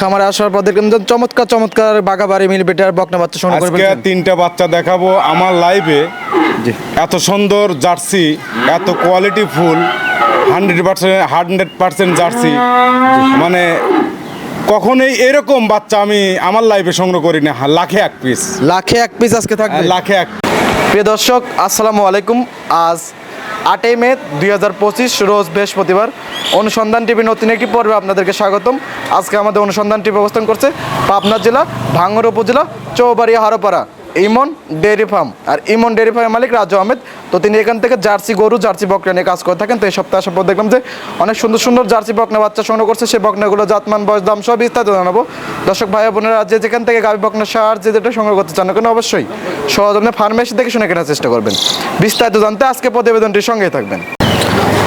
খামারে আসার পর দেখলাম চমৎকার চমৎকার বাগাবাড়ি মিল বেটার বকনা বাচ্চা সংগ্রহ করে আজকে তিনটা বাচ্চা দেখাবো। আমার লাইভে এত সুন্দর জার্সি এত quality full hundred percent hundred percent jersey. মানে কখনোই এরকম বাচ্চা আমি আমার লাইফে সংগ্রহ করি না। লাখে এক পিস লাখে এক পিস আজকে থাকবে। লাখে এক প্রিয় দর্শক আসসালামু আলাইকুম। আজ আটই মে দুই হাজার পঁচিশ, রোজ বৃহস্পতিবার, অনুসন্ধান টিভি নতুন একটি পর্বে আপনাদেরকে স্বাগতম। আজকে আমাদের অনুসন্ধান টিভি অবস্থান করছে পাবনা জেলা, ভাঙ্গর উপজেলা, Chaubaria, Haropara. Emon dairy farm. আর ইমন ডেয়ারি ফার্মের মালিক রাজু আহমেদ। তো তিনি এখান থেকে জার্সি গরু জার্সি বকরা নিয়ে কাজ করে থাকেন। তো এই সপ্তাহে আসার পর দেখলাম যে অনেক সুন্দর সুন্দর জার্সি বকনা বাচ্চা সংগ্রহ করছে। সেই বকনাগুলো জাতমান বয়স দাম সব বিস্তারিত জানাব। দর্শক ভাই বোনেরা যে যেখান থেকে গাভী বকনা সার যে যেটা সংগ্রহ করতে চান কেন অবশ্যই সহজমে ফার্মেসি থেকে শুনে কেনার চেষ্টা করবেন। বিস্তারিত জানতে আজকে প্রতিবেদনটির সঙ্গেই থাকবেন।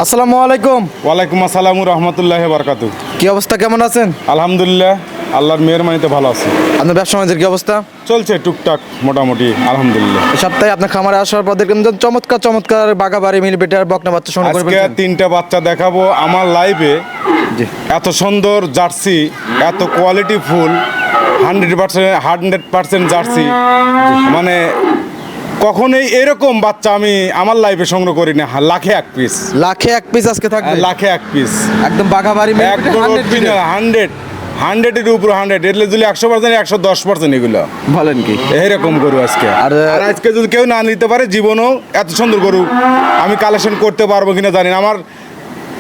আসসালামু আলাইকুম। ওয়ালাইকুম আসসালাম রহমতুল্লাহ বারকাতু কি অবস্থা? কেমন আছেন? আলহামদুলিল্লাহ। আল্লাহর মেহরবানিতে ভালো আছে। আপনার ব্যবসা বাণিজ্যের কি অবস্থা? চলছে টুকটাক মোটামুটি আলহামদুলিল্লাহ। এই সপ্তাহে আপনার খামারে আসার পর দেখলাম চমৎকার চমৎকার বাগাবাড়ি মিল বেটার বকনা বাচ্চা সংগ্রহ করে আজকে তিনটা বাচ্চা দেখাবো। আমার লাইভে এত সুন্দর জার্সি এত quality full hundred percent hundred percent jersey. মানে কখনোই এরকম বাচ্চা আমি আমার লাইফে সংগ্রহ করি না। লাখে এক পিস লাখে এক পিস আজকে থাকবে? লাখে এক পিস একদম বাঘাবাড়ি একদম হান্ড্রেড হান্ড্রেডের উপর হান্ড্রেড এর যদি একশো পার্সেন্ট একশো দশ পার্সেন্ট এগুলো। বলেন কি? এরকম গরু আজকে। আর- আজকে যদি কেউ না নিতে পারে জীবনও এত সুন্দর গরু আমি কালেকশন করতে পারব কিনা জানি না। আমার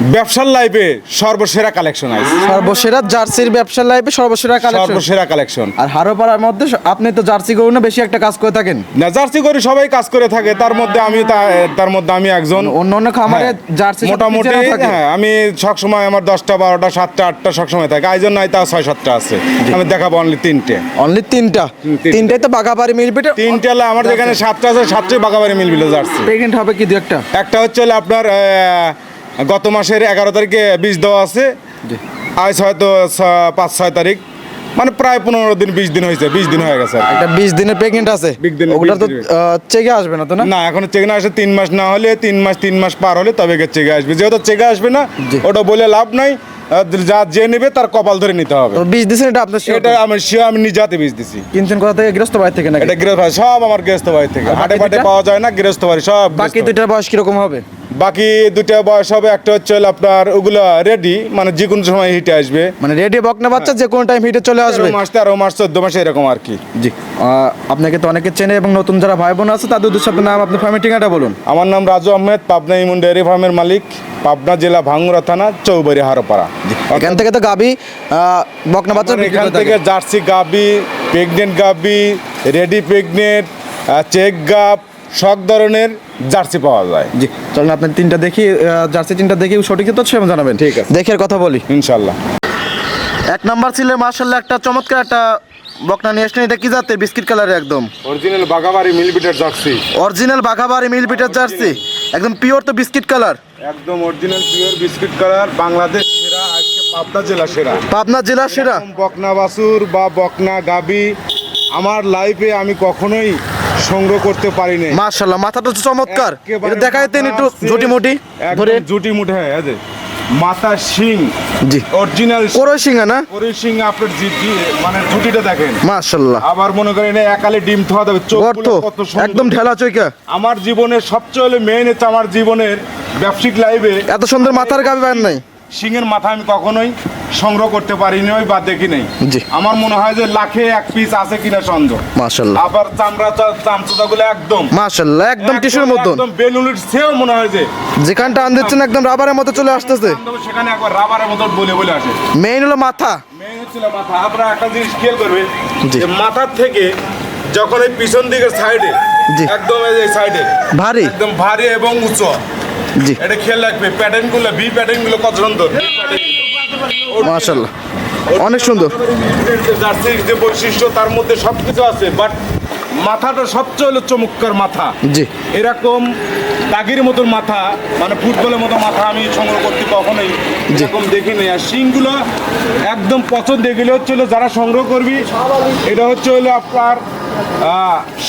ব্যবসার লাইফে সর্বসেরা কালেকশন আছে। সর্বসেরা জার্সির ব্যবসার লাইফে সর্বসেরা কালেকশন। সর্বসেরা কালেকশন। আর হারোপাড়ার মধ্যে আপনি তো জার্সি গরু না বেশি একটা কাজ করে থাকেন? না জার্সি গরু সবাই কাজ করে থাকে। তার মধ্যে আমি তার মধ্যে আমি একজন। অন্য অন্য খামারে হ্যাঁ, জার্সি মোটামুটি হ্যাঁ আমি সবসময় আমার দশটা বারোটা সাতটা আটটা সবসময় থাকে। আইজন নাই তা ছয় সাতটা আছে। আমি দেখাবো অনলি তিনটে। অনলি তিনটা? তিনটা। তিনটাই তো বেটে তিনটে হলে আমার যেখানে সাতটা আছে সাতটাই বাগাবাড়ি মিলবিল জার্সি। প্রেগনেন্ট হবে কি দু একটা? একটা হচ্ছে হলো আপনার গত মাসের এগারো তারিখে বিষ দেওয়া আছে। আজ হয়তো পাঁচ ছয় তারিখ। মানে প্রায় পনেরো দিন বিশ দিন হয়েছে বিশ দিন হয়ে গেছে একটা বিশ দিনের প্রেগনেন্ট আছে? ওগুলা তো চেকে আসবে না তো না? না এখন চেকে আসে তিন মাস না হলে তিন মাস তিন মাস পার হলে তবে চেগে চেকে আসবে। যেহেতু চেকে আসবে না ওটা বলে লাভ নাই। যা যে নেবে তার কপাল ধরে নিতে হবে। বিশ দিছেন এটা আপনার এটা আমি সে আমি নিজে হাতে বীজ দিছি। কিনছেন কোথা থেকে? গৃহস্থ বাড়ি থেকে নাকি? এটা গৃহস্থ বাড়ি, সব আমার গৃহস্থ বাড়ি থেকে। হাটে দুটা? পাওয়া যায় না গৃহস্থ বাড়ি সব বাকি দুইটার বয়স কীরকম হবে? বাকি দুটা বয়স হবে একটা হচ্ছে আপনার ওগুলো রেডি মানে যে কোনো সময় হিটে আসবে। মানে রেডি বকনা বাচ্চা যে কোনো টাইম হিটে চলে আসবে। মাস তেরো মাস চোদ্দ মাস এরকম আর কি। জি। আপনাকে তো অনেকে চেনে এবং নতুন যারা ভাই বোন আছে তাদের উদ্দেশ্যে নাম আপনার ফ্যামিলি ঠিকানাটা বলুন। আমার নাম রাজু আহমেদ পাবনা ইমন ডেয়ারি ফার্মের মালিক। পাবনা জেলা ভাঙ্গুরা থানা চৌবাড়ি হারোপাড়া। এখান থেকে তো গাবি বকনা বাচ্চা এখান থেকে জার্সি গাবি প্রেগনেন্ট গাবি রেডি প্রেগনেন্ট চেক গাব সব ধরনের জার্সি পাওয়া যায়। জি চলুন আপনার তিনটা দেখি জার্সি তিনটা দেখি সঠিক তো সেরকম জানাবেন। ঠিক আছে। দেখে কথা বলি। ইনশাল্লাহ। এক নাম্বার ছিল মার্শাল্লাহ একটা চমৎকার একটা বকনা নিয়ে আসলেন এটা কি জাতের? বিস্কিট কালারের একদম। অরিজিনাল বাগাবাড়ি মিলবিটার জার্সি। অরিজিনাল বাঘাবাড়ি মিল বিটার জার্সি। একদম পিওর তো বিস্কিট কালার একদম original pure biscuit colour Bangladesh সেরা আজকে পাবনা জেলা সেরা। পাবনা জেলা সেরা? বকনা বাসুর বা বকনা গাবি আমার লাইফে আমি কখনোই সংগ্রহ করতে পারি নাই। মাশাআল্লাহ মাথাটা তো চমৎকার। এটা দেখাইতেন একটু জুটি ঝুটি মুটি ধরে জুটি মুঠে হ্যাঁ। মাথা শিং জি। অরিজিনাল কোরো সিংহা না? কোরো সিং আপনার জি মানে ছুটিটা দেখেন। মাশাআল্লাহ আবার মনে করেন একালে ডিম থোয়া দেবে। চোখ কত। একদম ঢেলা চৈকা। আমার জীবনের সবচেয়ে হলে মেইন হচ্ছে আমার জীবনের ব্যবসায়িক লাইভে এত সুন্দর মাথার গাবি পান নাই। সিংহের মাথা আমি কখনোই সংগ্রহ করতে পারিনি ওই বা দেখি নাই। আমার মনে হয় যে লাখে এক পিস আছে কিনা সন্দেহ। মার্শাল্লাহ আবার চামড়া চামচা গুলো একদম। মার্শাল্লাহ একদম টিস্যুর মতন। একদম বেলুনের সেও মনে হয় যে যেখানটা আন দিচ্ছেন একদম রাবারের মতো চলে আসতেছে। সেখানে একবার রাবারের মতো বলে বলে আসে। মেইন হলো মাথা। মেন হচ্ছিল মাথা। আপনারা একটা জিনিস খেয়াল করবেন জি। যে মাথার থেকে যখন এই পিছন দিকের সাইডে। একদম এই সাইডে ভারী। একদম ভারী এবং উঁচু। জি। এটা খেয়াল রাখবে প্যাটার্নগুলো বি প্যাটার্নগুলো কত সুন্দর। মার্শাল্লাহ অনেক সুন্দর। জার্সির যে বৈশিষ্ট্য তার মধ্যে সবকিছু আছে বাট মাথাটা সবচেয়ে হলো চমৎকার মাথা জি। এরকম দাগির মতন মাথা মানে ফুটবলের মতো মাথা আমি সংগ্রহ করতে কখনোই এরকম দেখিনি। আর শিংগুলো একদম পছন্দ এগুলো হচ্ছে যারা সংগ্রহ করবি এটা হচ্ছে হলো আপনার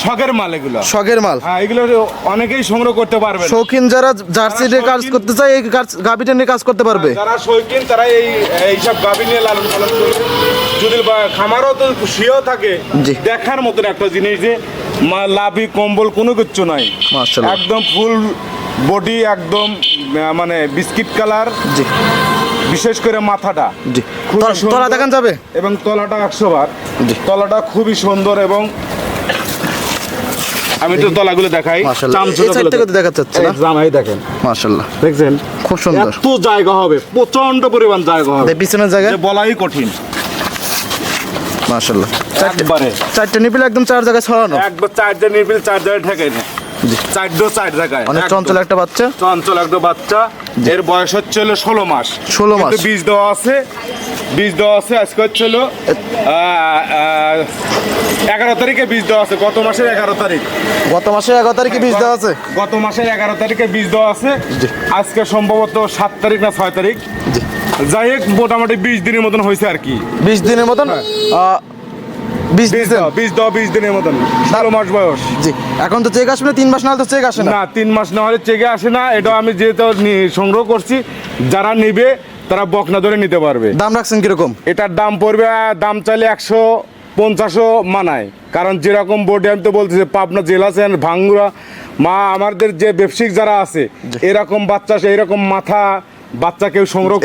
শখের মাল এগুলো। শখের মাল। হ্যাঁ এগুলো অনেকেই সংগ্রহ করতে পারবে শৌখিন যারা জার্সি দিয়ে কাজ করতে চায় এই নিয়ে কাজ করতে পারবে। যারা শৌখিন তারা এই এইসব নিয়ে লালন পালন করবে। যদি খামারও তো শুয়েও থাকে। দেখার মতন একটা জিনিস যে লাভি কম্বল কোনো কিচ্ছু নাই। একদম ফুল বডি একদম মানে বিস্কিট কালার। বিশেষ করে মাথাটা। তলা- দেখান যাবে? এবং তলাটা একশো বার। তলাটা খুবই সুন্দর এবং আমি তো তলাগুলো দেখাই জামাই দেখেন। দেখছেন? খুব সুন্দর। এত জায়গা হবে প্রচণ্ড পরিমাণ জায়গা হবে। এই পিছনের জায়গায়? বলাই কঠিন। চারটে চারটে নিপিল একদম চার জায়গায় ছড়ানো। একবার চার্জার ঠেকে না চার জায়গায় অনেক। চঞ্চল একটা বাচ্চা। চঞ্চল একটা বাচ্চা। এর বয়স হচ্ছে হলো ষোলো মাস। 16 মাস। বীজ দেওয়া আছে বীজ দেওয়া আছে আজকে হচ্ছে হলো এগারো তারিখে বীজ দেওয়া আছে। গত মাসের এগারো তারিখ। গত মাসের এগারো তারিখে বীজ দেওয়া আছে? গত মাসের এগারো তারিখে বীজ দেওয়া আছে। আজকে সম্ভবত সাত তারিখ না ছয় তারিখ। যাই হোক মোটামুটি বিশ দিনের মতন হয়েছে আর কি। বিশ দিনের মতন? বিশ দিন। দেওয়া বিশ দিনের মতন। মাস বয়স। জি। এখন তো চেক আসবে না, তিন মাস না তো চেক আসে না। তিন মাস না হলে চেকে আসে না। এটা আমি যেহেতু সংগ্রহ করছি যারা নিবে তারা বকনা ধরে নিতে পারবে। দাম রাখছেন কীরকম? এটার দাম পড়বে দাম চাইলে একশো পঞ্চাশও মানায়। কারণ যেরকম বোর্ডে আমি তো বলতেছি পাবনা জেলা আছেন ভাঙ্গুরা মা আমাদের যে ব্যবসায়িক যারা আছে এরকম বাচ্চা এরকম মাথা বাচ্চা কেউ সংগ্রহ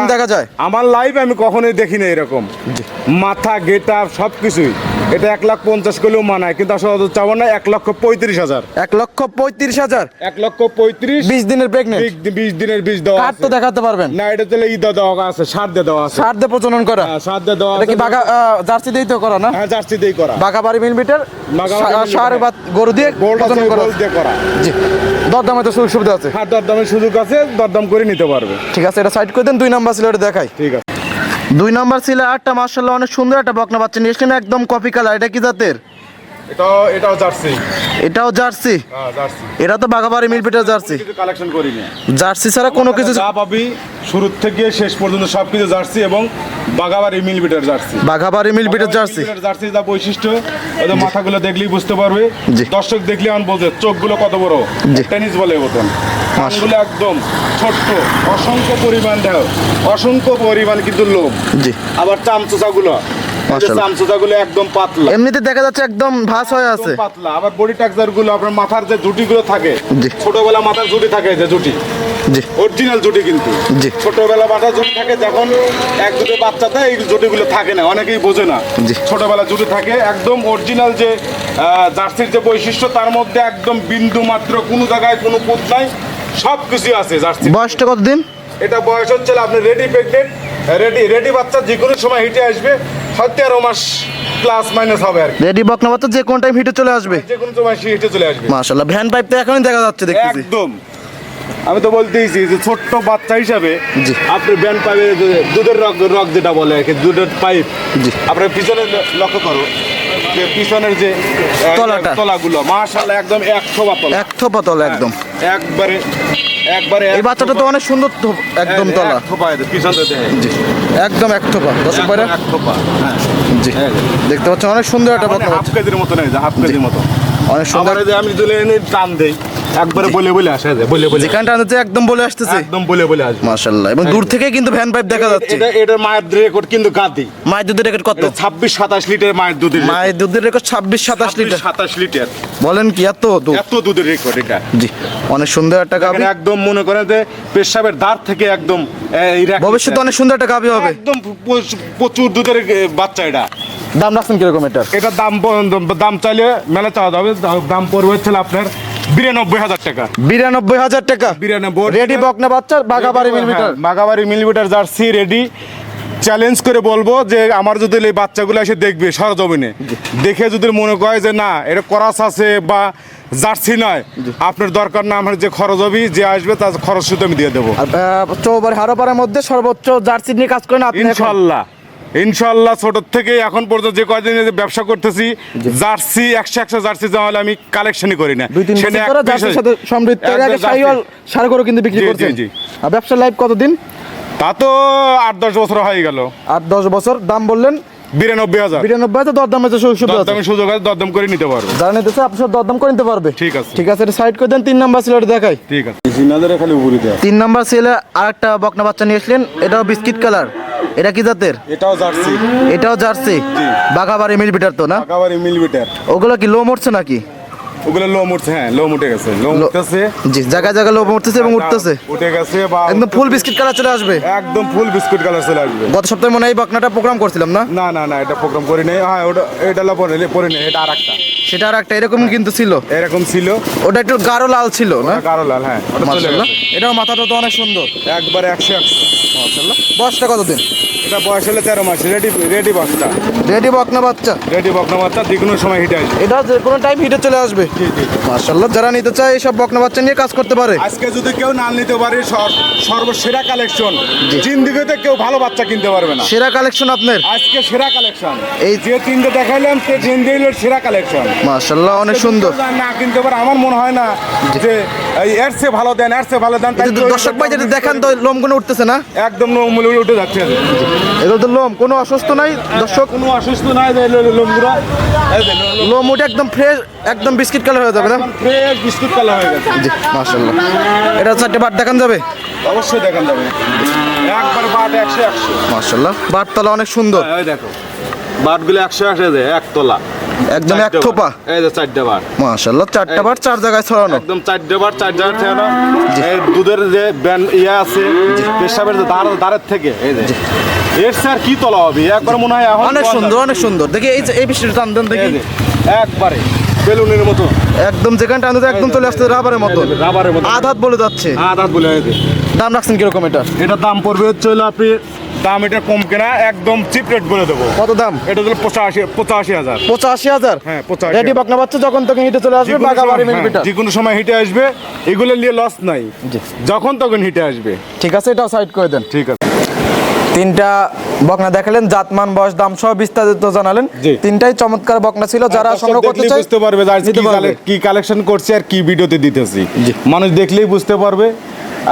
যা- দেখা যায়। আমার লাইফ আমি কখনোই দেখি না এরকম মাথা গেট আপ সব কিছুই এটা এক লাখ পঞ্চাশ করলেও মানায় কিন্তু আসলে চাবো না এক লক্ষ পঁয়ত্রিশ হাজার। এক লক্ষ পঁয়ত্রিশ হাজার? এক লক্ষ পঁয়ত্রিশ বিশ দিনের প্রেগনেন্ট বিশ- বিশ দিনের বীজ দেওয়া কার্ড তো দেখাতে পারবেন? না এটা তাহলে ঈদ দেওয়া আছে সার দিয়ে দেওয়া আছে। সার দিয়ে প্রচলন করা? হ্যাঁ, সার দিয়ে দেওয়া কি বাঘা জার্সি দিয়েই তো করা না? হ্যাঁ জার্সি দিয়ে করা। বাঘাবাড়ি মিলমিটার বাঘাবাড়ি মিল সার বা গরু দিয়ে প্রজনন করা দিয়ে করা। জি। দরদামে তো সুযোগ সুবিধা আছে। হ্যাঁ দরদামের সুযোগ আছে দরদাম করে নিতে পারবে। ঠিক আছে এটা সাইড করে দেন দুই নাম্বার ছিল এটা দেখাই। ঠিক আছে। দুই নাম্বার ছিল আটটা মার্শাল্লাহ অনেক সুন্দর একটা বকনা বাচ্চা নিয়ে এসেছেন একদম কপি কালার। এটা কি জাতের? এটাও এটাও জার্সি। এটাও জার্সি? হ্যাঁ এটা তো বাঘাবাড়ি মিলপিটার জার্সি। কালেকশন করি না জার্সি ছাড়া কোনো কিছু যা পাবি শুরু থেকে শেষ পর্যন্ত সব কিছু জার্সি এবং বাগাবাড়ি মিলবিটার জার্সি। বাঘাবাড়ি মিলপিটার জার্সি। জার্সি যা বৈশিষ্ট্য ওদের মাথাগুলো দেখলেই বুঝতে পারবে। দর্শক দেখলে আমি বলতে চোখগুলো কত বড়। টেনিস বলে মতন কানগুলো একদম ছোট্ট। অসংখ্য পরিমাণ দেহ অসংখ্য পরিমাণ কিন্তু লোক জি। আবার চামচোচাগুলো চামচোচাগুলো একদম পাতলা। এমনিতে দেখা যাচ্ছে একদম ভাস হয়ে আছে। পাতলা। আবার বডি গুলো আপনার মাথার যে জুটিগুলো থাকে। ছোটবেলা মাথার জুটি থাকে যে জুটি জি। অরিজিনাল জুটি কিন্তু। জি। ছোটবেলা জুটি থাকে যখন এক দুটো এই জুটিগুলো থাকে না অনেকেই বোঝে না। জি। ছোটবেলা জুটি থাকে একদম অরিজিনাল যে জার্সির যে বৈশিষ্ট্য তার মধ্যে একদম বিন্দু মাত্র কোনো জায়গায় কোনো পুত নাই। সব কিছু আছে জার্সি বয়সটা কতদিন? এটা বয়স হচ্ছে আপনি রেডি প্রেগনেন্ট রেডি রেডি বাচ্চা যে কোনো সময় হিটে আসবে হয়তো তেরো মাস প্লাস মাইনাস হবে আর রেডি বকনা বাচ্চা যে কোন টাইম হিটে চলে আসবে। যে কোনো সময় সে হিটে চলে আসবে। মাশাল্লাহ ভ্যান পাইপ তো এখনই দেখা যাচ্ছে দেখতেছি। একদম। আমি তো বলতেইছি যে ছোট্ট বাচ্চা হিসাবে। আপনি ব্যান পাইপে দুধের রক রক যেটা বলে আর কি দুধের পাইপ জি। আপনার পিছনে লক্ষ্য করো যে পিছনের যে তলাটা। তলাগুলো মাশাআল্লাহ একদম এক থোবা তলা। এক থোপা তলা একদম। একবারে একবারে এই বাচ্চাটা তো অনেক সুন্দর একদম তলা। একদম এক থোপা। এক থোপা হ্যাঁ। জি। দেখতে পাচ্ছেন অনেক সুন্দর একটা বাচ্চা হাফ কেজির মতো নেই হাফ কেজির মতো অনেক সুন্দর। আমি তুলে এনে টান দেই। একবারে বলে বলে আসে যে বলে বলে যেখানটা আনতে একদম বলে আসতেছে। একদম বলে বলে আসবে। মাশাল্লাহ এবং দূর থেকে কিন্তু ভ্যান পাইপ দেখা যাচ্ছে। এটা এটা মায়ের রেকর্ড কিন্তু গাদি মায়ের দুধের রেকর্ড কত? এটা ছাব্বিশ সাতাশ লিটার মায়ের দুধের মায়ের দুধের রেকর্ড ছাব্বিশ সাতাশ লিটার। সাতাশ লিটার। বলেন কি এত দুধ? এত দুধের রেকর্ড এটা। জি অনেক সুন্দর একটা এখানে একদম মনে করেন যে পেশাবের দাঁত থেকে একদম ভবিষ্যতে অনেক সুন্দর একটা গাভি হবে। একদম প্রচ- প্রচুর দুধের বাচ্চা এটা। দাম রাখছেন কীরকম এটার? এটা দাম দাম চাইলে মেলা চাওয়া যাবে দাম পড়বে হচ্ছে আপনার বিরানব্বই হাজার টাকা। বিরানব্বই হাজার টাকা। বিরানব্বই রেডি বকনা বাচ্চার বাঘাবাড়ি millimetre বাঘাবাড়ি millimetre jersey ready challenge করে বলব যে আমার যদি এই বাচ্চাগুলো এসে দেখবে সরজমিনে দেখে যদি মনে করে যে না এটা করাস আছে বা জার্সি নয় আপনার দরকার না আমার যে খরচ হবে যে আসবে তার খরচ শুধু আমি দিয়ে দেবো। চৌবাড়ি হারোপাড়ার মধ্যে সর্বোচ্চ জার্সি নিয়ে কাজ করেন আপনি। ইনশাল্লাহ। ইনশাল্লাহ ছোট থেকে এখন পর্যন্ত যে কয়দিন ব্যবসা করতেছি জার্সি একশো একশো জার্সি জমা হলে আমি কালেকশনই করি না। কিন্তু বিক্রি জি, ব্যবসার লাইফ কতদিন? তা তো আট দশ বছর হয়ে গেল। আট দশ বছর। দাম বললেন বিরানব্বই হাজার। বিরানব্বই হাজার সুযোগ দরদামের সুযোগ আছে দরদাম করে নিতে পারবে। যারা নিতেছে আপনার দরদাম করে নিতে পারবে। ঠিক আছে। ঠিক আছে এটা সাইড করে দেন তিন নাম্বার ছিল এটা দেখাই। ঠিক আছে। সিনাদের খালি উপরে দেয়। তিন নাম্বার আরেকটা বকনা বাচ্চা নিয়ে আসলেন এটাও বিস্কিট কালার। এটা কি জাতের? এটাও জার্সি। এটাও জার্সি? বাঘাবাড়ি মিলবিটার তো না? একেবারে মিলিমিটার ওগুলো কি লো মরছে নাকি? ওগুলো লো উঠছে হ্যাঁ লো উঠে গেছে লো উঠতেছে। জি জায়গায় জায়গায় লো মরতেছে এবং উঠতেছে। উঠে গেছে বা একদম ফুল বিস্কিট কালার চলে আসবে। একদম ফুল বিস্কুট কালার চলে আসবে। গত সপ্তাহে মনে হয় বকনাটা প্রোগ্রাম করছিলাম না? না না না এটা প্রোগ্রাম করি নাই হ্যাঁ ওটা এটা লা পরে পরে নেই এটা আর একটা সেটা আর একটা এরকম কিন্তু ছিল। এরকম ছিল। ওটা একটু গাঢ় লাল ছিল না? কারও লাল হ্যাঁ ওটা চলে মাশাআল্লাহ। এটাও মাথাটা তো অনেক সুন্দর। একবারে একশো একশো। মাশাআল্লাহ। বয়সটা কতদিন? এটা বয়স হলে তেরো মাস। রেডি রেডি বাচ্চা রেডি বকনা বাচ্চা। রেডি বকনা বাচ্চা যে কোনো সময় হিটে আসবে। এটা যে কোনো টাইম হিটে চলে আসবে। জি যারা নিতে চায় এইসব বকনা বাচ্চা নিয়ে কাজ করতে পারে। আজকে যদি কেউ না নিতে পারে সর- সর্বসেরা কালেকশন জিন্দিগিতে কেউ ভালো বাচ্চা কিনতে পারবে না। সেরা কালেকশন আপনার? আজকে সেরা কালেকশন এই- যে তিনটে দেখাইলাম সে জিন্দিগির সেরা কালেকশন মাশাআল্লাহ অনেক সুন্দর। না কিনতে পারে আমার মনে হয় না যে এই এর চেয়ে ভালো দেন এর চেয়ে ভালো দেন দর্শক ভাই যেটা দেখান তো লোমগুলো উঠতেছে না। একদম মূল্য উঠে যাচ্ছে। এগুলো তো লোম কোনো অসুস্থ নাই দর্শক? কোনো অসুস্থ নাই লোমগুলো। লোম উঠে একদম ফ্রেশ একদম বিস্কিট কালার হয়ে যাবে না? ফ্রেশ বিস্কিট কালার হয়ে গেছে। জি মাশাআল্লাহ। এটা চারটে বাট দেখান যাবে? অবশ্যই দেখান যাবে। একবার বাট একশো একশো। মাশাআল্লাহ। বাটতলা অনেক সুন্দর। ওই দেখো। বাটগুলো একশো একশো যে এক তোলা একদম এক থোপা। এই যে চারটে বার। মাশাআল্লাহ চারটা বাট চার জায়গায় ছড়ানো। একদম চারটে বার চার জায়গা থেকে না এই দুধের যে ব্যান ইয়ে আছে পেশাবের যে দাঁড় দাঁড়ের থেকে এই যে। এর স্যার কি তোলা হবে? একবার মনে হয় এখন অনেক সুন্দর অনেক সুন্দর। দেখি এই যে এই বিষয়টা টান দেন দেখি। একবারে বেলুনের মতো। একদম যেখানে টান একদম চলে আসছে রাবারের মতো রাবারের মতো আধাত বলে যাচ্ছে। হাত বলে দাম রাখছেন কীরকম এটা? এটা দাম পড়বে হচ্ছে আপনি দাম এটা কম কেনা একদম চিপ রেট বলে দেবো। কত দাম? এটা হলো পঁচাশি পঁচাশি হাজার। পঁচাশি হাজার? হ্যাঁ, 85,000 রেডি বাকনা বাচ্চা যখন তখন হিটে চলে আসবে যে কোনো সময় হিটে আসবে এগুলো নিয়ে লস নাই। যখন তখন হিটে আসবে। ঠিক আছে এটাও সাইড করে দেন। ঠিক আছে। তিনটা বকনা দেখালেন জাতমান বয়স দাম সহ বিস্তারিত জানালেন। তিনটাই চমৎকার বকনা ছিল যারা সংগ্রহ করতে চায় বুঝতে পারবে কি কালেকশন করছি আর কি ভিডিওতে দিতেছি। মানুষ দেখলেই বুঝতে পারবে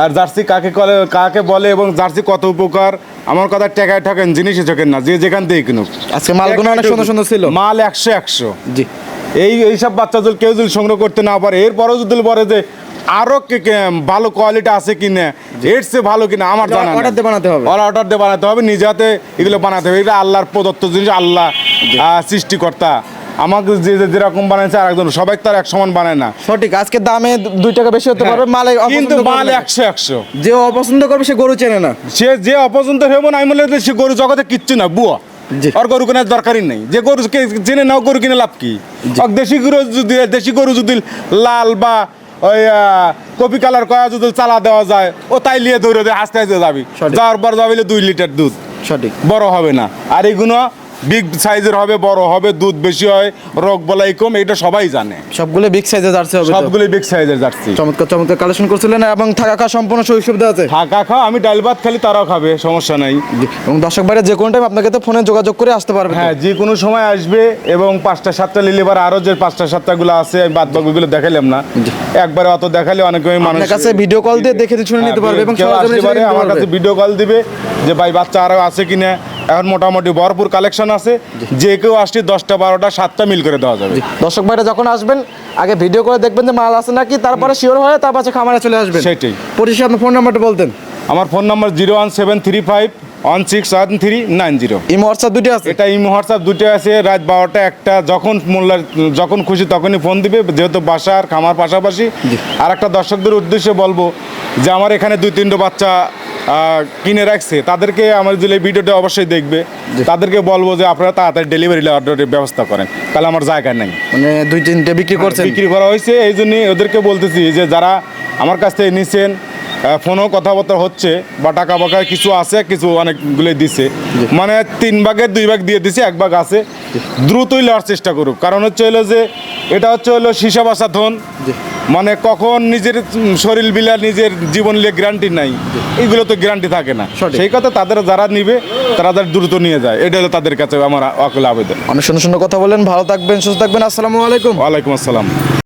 আর জার্সি কাকে কলে কাকে বলে এবং জার্সি কত উপকার? আমার কথা টেকায় ঠকেন জিনিসই ঠকেন না যে যেখান থেকে কিনুক। আজকে মালগুলো অনেক সুন্দর সুন্দর ছিল। মাল একশো একশো। জি। এই এইসব বাচ্চা যদি কেউ যদি সংগ্রহ করতে না পারে এরপরেও যদি বলে যে আরও ভালো কোয়ালিটি আছে কিনা এর চেয়ে ভালো কিনা আমার জানা order দিয়ে বানাতে হবে। অর্ডার দিয়ে বানাতে হবে নিজে হাতে এগুলো বানাতে হবে। এটা আল্লাহর প্রদত্ত জিনিস আল্লাহ সৃষ্টিকর্তা। আমাকে যে যে যেরকম বানাইছে আর একজন সবাই তার এক সমান বানায় না। সঠিক আজকে দামে দুই টাকা বেশি হতে পারবে মালে হ্যাঁ। কিন্তু মাল একশো একশো। যে অপছন্দ করবে সে গরু চেনে না। সে যে অপছন্দ হইব না আমি বলে সে গরু জগতে কিচ্ছু না বুয়া। আর গরু কেনার দরকারই নেই। যে গরু জেনে নাও গরু কিনে লাভ কি? দেশি গরু যদি দেশি গরু যদি লাল বা ওই কপি কালার কয়া যদি চালা দেওয়া যায় ও তাই লিয়ে ধরে দেয় আস্তে আস্তে যাবি। যাওয়ার পর যাবি দুই লিটার দুধ। সঠিক। বড় হবে না। আর এইগুলো বিগ সাইজের হবে বড় হবে দুধ বেশি হয় রোগ বলাই কম এটা সবাই জানে। সবগুলো বিগ সাইজের জার্সি হবে তো। সবগুলোই বিগ সাইজের যাচ্ছি। চমৎকার চমৎকার কালেকশন করছিলেন এবং থাকা খাওয়া সম্পূর্ণ সুযোগ সুবিধা আছে? থাকা খাওয়া আমি ডাল ভাত খালি তারাও খাবে সমস্যা নাই। এবং দর্শক বাইরে যে কোনো টাইম আপনাকে তো ফোনে যোগাযোগ করে আসতে পারবে হ্যাঁ যে কোনো সময় আসবে এবং পাঁচটা সাতটা নিলে এবার আরও যে পাঁচটা সাতটা গুলো আছে আমি বাদ বাকিগুলো দেখাইলাম না। একবারে অত দেখালে অনেক মানুষ আপনার কাছে ভিডিও কল দিয়ে দেখে শুনে নিতে পারবে এবং আমার কাছে ভিডিও কল দিবে যে ভাই বাচ্চা আরও আছে কিনা? এখন মোটামুটি ভরপুর কালেকশন আছে। যে কেউ আসলে দশটা বারোটা সাতটা মিল করে দেওয়া যাবে। দর্শক ভাইরা যখন আসবেন আগে ভিডিও করে দেখবেন যে মাল আছে নাকি তারপরে শিওর হয়ে তারপর খামারে চলে আসবেন। সেটাই। পরিশেষে আপনার ফোন নাম্বারটা বলতেন। আমার phone number zero one seven three five one six one three nine zero imo WhatsApp দুটি আছে? এটা ইমো হোয়াটসঅ্যাপ দুটো আছে রাত বারোটা একটা যখন মূল্য যখন খুশি তখনই ফোন দিবে যেহেতু বাসা আর খামার পাশাপাশি। আর একটা দর্শকদের উদ্দেশ্যে বলব যে আমার এখানে দুই তিনটে বাচ্চা কিনে রাখছে তাদেরকে আমার যদি ভিডিওটা অবশ্যই দেখবে। তাদেরকে বলব যে আপনারা তাড়াতাড়ি ডেলিভারি অর্ডারের ব্যবস্থা করেন। তাহলে আমার জায়গা নেই। মানে দুই তিনটে বিক্রি করছে বিক্রি করা হয়েছে এই জন্যই ওদেরকে বলতেছি যে যারা আমার কাছ থেকে নিছেন ফোনেও কথাবার্তা হচ্ছে বা টাকা বাকা কিছু আছে কিছু অনেকগুলো দিছে। মানে তিন ভাগের দুই ভাগ দিয়ে দিছে এক ভাগ আছে। দ্রুতই লওয়ার চেষ্টা করুক। কারণ হচ্ছে হলো যে এটা হচ্ছে হলো সীসা বাসা ধন। মানে কখন নিজের শরীর বিলা নিজের জীবন নিয়ে গ্যারান্টি নাই এগুলো তো গ্যারান্টি থাকে না। সেই কথা তাদের যারা নিবে তারা তাদের দ্রুত নিয়ে যায়। এটা হলো তাদের কাছে আমার অকুল আবেদন। অনেক সুন্দর সুন্দর কথা বলেন ভালো থাকবেন সুস্থ থাকবেন আসসালামু আলাইকুম। ওয়ালাইকুম আসসালাম।